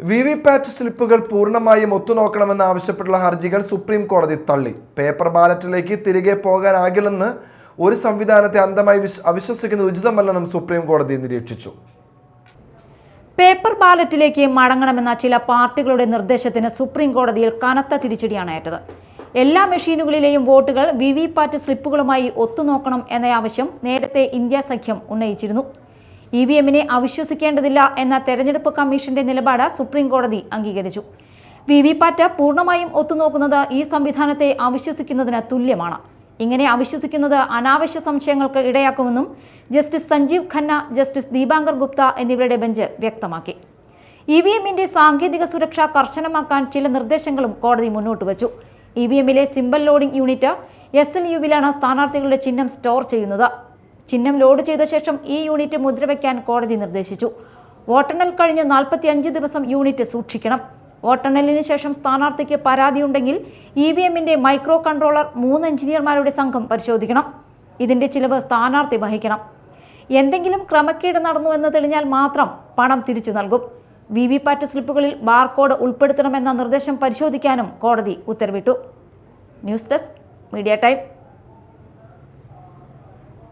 V V പാറ്റ് സ്ലിപ്പുകൾ പൂർണമായും ഒത്തുനോക്കണമെന്ന് ആവശ്യപ്പെട്ടുള്ള ഹർജികൾ സുപ്രീം കോടതി തള്ളി. പേപ്പർ ബാലറ്റിലേക്ക് തിരികെ പോകാനാകില്ലെന്ന് ഒരു സംവിധാനത്തെ അന്ധമായി വിശ്- അവിശ്വസിക്കുന്നത് ഉചിതമല്ലെന്നും സുപ്രീം കോടതി നിരീക്ഷിച്ചു. പേപ്പർ ബാലറ്റിലേക്ക് മടങ്ങണമെന്ന ചില പാർട്ടികളുടെ നിർദ്ദേശത്തിന് സുപ്രീം കോടതിയിൽ കനത്ത തിരിച്ചടിയാണ് ഏറ്റത്. എല്ലാ മെഷീനുകളിലെയും വോട്ടുകൾ വി വി പാറ്റ് സ്ലിപ്പുകളുമായി ഒത്തുനോക്കണം എന്ന ആവശ്യം നേരത്തെ ഇന്ത്യ സഖ്യം ഉന്നയിച്ചിരുന്നു. ഇ വി എമ്മിനെ അവിശ്വസിക്കേണ്ടതില്ല എന്ന തെരഞ്ഞെടുപ്പ് കമ്മീഷന്റെ നിലപാട് സുപ്രീം കോടതി അംഗീകരിച്ചു. വി വി പാറ്റ് പൂർണമായും ഒത്തുനോക്കുന്നത് ഈ സംവിധാനത്തെ അവിശ്വസിക്കുന്നതിന് തുല്യമാണ്. ഇങ്ങനെ അവിശ്വസിക്കുന്നത് അനാവശ്യ സംശയങ്ങൾക്ക് ഇടയാക്കുമെന്നും ജസ്റ്റിസ് സഞ്ജീവ് ഖന്ന ജസ്റ്റിസ് ദീപാങ്കർ ഗുപ്ത എന്നിവരുടെ ബെഞ്ച് വ്യക്തമാക്കി. ഇ വി എമ്മിന്റെ സാങ്കേതിക സുരക്ഷ കർശനമാക്കാൻ ചില നിർദ്ദേശങ്ങളും കോടതി മുന്നോട്ട് വച്ചു. ഇ വി എമ്മിലെ symbol loading unit S L യുവിലാണ് സ്ഥാനാർത്ഥികളുടെ ചിഹ്നം സ്റ്റോർ ചെയ്യുന്നത്. ചിഹ്നം ലോഡ് ചെയ്ത ശേഷം ഈ യൂണിറ്റ് മുദ്രവയ്ക്കാൻ കോടതി നിർദ്ദേശിച്ചു. വോട്ടെണ്ണൽ കഴിഞ്ഞ് നാൽപ്പത്തി അഞ്ച് ദിവസം യൂണിറ്റ് സൂക്ഷിക്കണം. വോട്ടെണ്ണലിന് ശേഷം സ്ഥാനാർത്ഥിക്ക് പരാതിയുണ്ടെങ്കിൽ ഇ വി എമ്മിന്റെ മൈക്രോ കൺട്രോളർ മൂന്ന് എഞ്ചിനീയർമാരുടെ സംഘം പരിശോധിക്കണം. ഇതിന്റെ ചിലവ് സ്ഥാനാർത്ഥി വഹിക്കണം. എന്തെങ്കിലും ക്രമക്കേട് നടന്നു എന്ന് തെളിഞ്ഞാൽ മാത്രം പണം തിരിച്ചു നൽകും. വി വി പാറ്റ് സ്ലിപ്പുകളിൽ ബാർകോഡ് ഉൾപ്പെടുത്തണമെന്ന നിർദ്ദേശം പരിശോധിക്കാനും കോടതി ഉത്തരവിട്ടു. News desk media time.